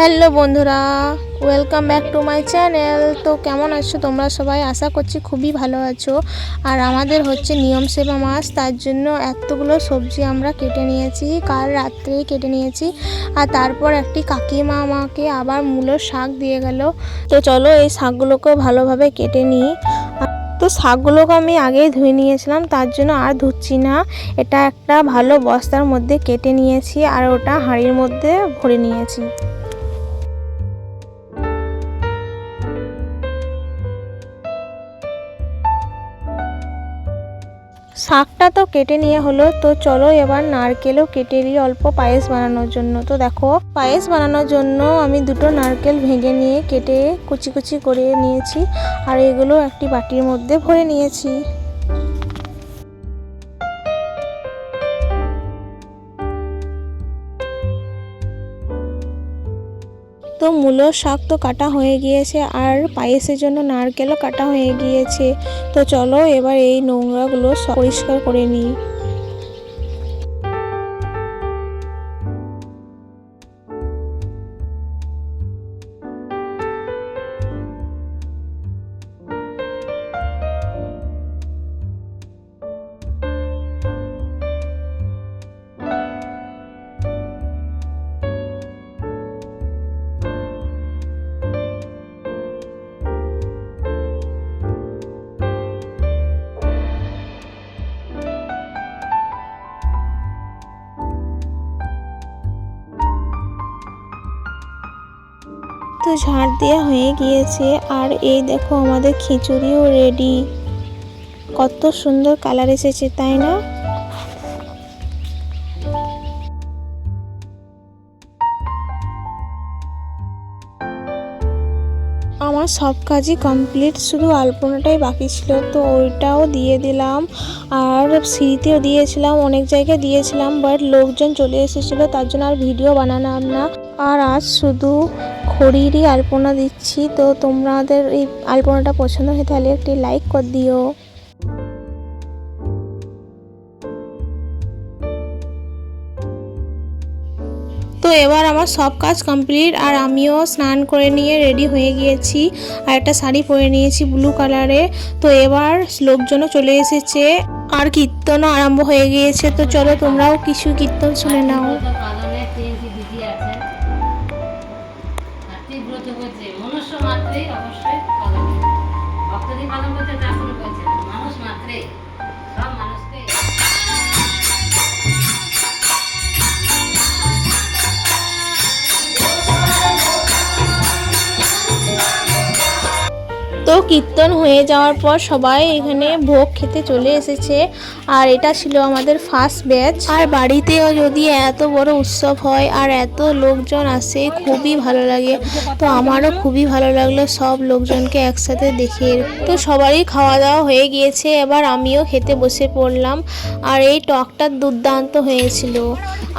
Hello বন্ধুরা welcome back to my channel তো কেমন আছো তোমরা সবাই? আশা করছি খুবই ভালো আছো। আর আমাদের হচ্ছে নিয়ম সেবা মাস, তার জন্য এতগুলো সবজি আমরা কেটে নিয়েছি, কাল রাত্রেই কেটে নিয়েছি। আর তারপর একটি কাকিমা আমাকে আবার মূলোর শাক দিয়ে গেল। তো চলো এই শাকগুলোকেও ভালোভাবে কেটে নিই। তো শাকগুলোকে আমি আগেই ধুয়ে নিয়েছিলাম, তার জন্য আর ধুচ্ছি না। এটা একটা ভালো বস্তার মধ্যে কেটে নিয়েছি, আর ওটা হাঁড়ির মধ্যে ভরে নিয়েছি। শাকটা তো কেটে নিয়ে হলো, তো চলো এবার নারকেলও কেটে নিই অল্প পায়েস বানানোর জন্য। তো দেখো, পায়েস বানানোর জন্য আমি দুটো নারকেল ভেঙে নিয়ে কেটে কুচি কুচি করে নিয়েছি, আর এগুলো একটি বাটির মধ্যে ভরে নিয়েছি। তো মূলো শাক তো কাটা হয়ে গিয়েছে আর পায়েসের জন্য নারকেলও কাটা হয়ে গিয়েছে। তো চলো এবার এই নোংরাগুলো পরিষ্কার করে নিই। তো ঝাড় দেওয়া হয়ে গিয়েছে। আর এই দেখো আমাদের খিচুড়িও রেডি কত সুন্দর কালার এসেছে, তাই না? আমার সব কাজই কমপ্লিট শুধু আলপনাটাই বাকি ছিল, তো ওইটাও দিয়ে দিলাম। আর সিঁড়িতেও দিয়েছিলাম, অনেক জায়গায় দিয়েছিলাম বাট লোকজন চলে এসেছিল, তার জন্য আর ভিডিও বানালাম না। আর আজ শুধু খড়িরই আলপনা দিচ্ছি, তো তোমাদের এই আলপনাটা পছন্দ হয় তাহলে একটি লাইক করে দিও। তো এবার আমার সব কাজ কমপ্লিট আর আমিও স্নান করে নিয়ে রেডি হয়ে গিয়েছি, আর একটা শাড়ি পরে নিয়েছি ব্লু কালারে তো এবার লোকজনও চলে এসেছে, আর কীর্তনও আরম্ভ হয়ে গিয়েছে, তো চলো তোমরাও কিছু কীর্তন শুনে নাও। মনুষ্য মাত্রেই অবশ্যই পালন। ভক্তদের পালন করতে তা শুরু করছে মানুষ মাত্রেই সব মানুষকে তো কীর্তন হয়ে যাওয়ার পর সবাই এখানে ভোগ খেতে চলে এসেছে। আর এটা ছিল আমাদের ফার্স্ট ব্যাচ আর বাড়িতেও যদি এত বড় উৎসব হয় আর এত লোকজন আসে, খুবই ভালো লাগে। তো আমারও খুবই ভালো লাগল সব লোকজনকে একসাথে দেখে তো সবারই খাওয়া দাওয়া হয়ে গিয়েছে, এবার আমিও খেতে বসে পড়লাম। আর এই টকটা দুর্দান্ত হয়েছিল।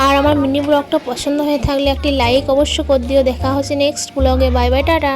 আর আমার মিনি ব্লগটা পছন্দ হয়ে থাকলে একটি লাইক অবশ্য করে দিও। দেখা হচ্ছে নেক্সট ব্লগে বাই বাই টাটা।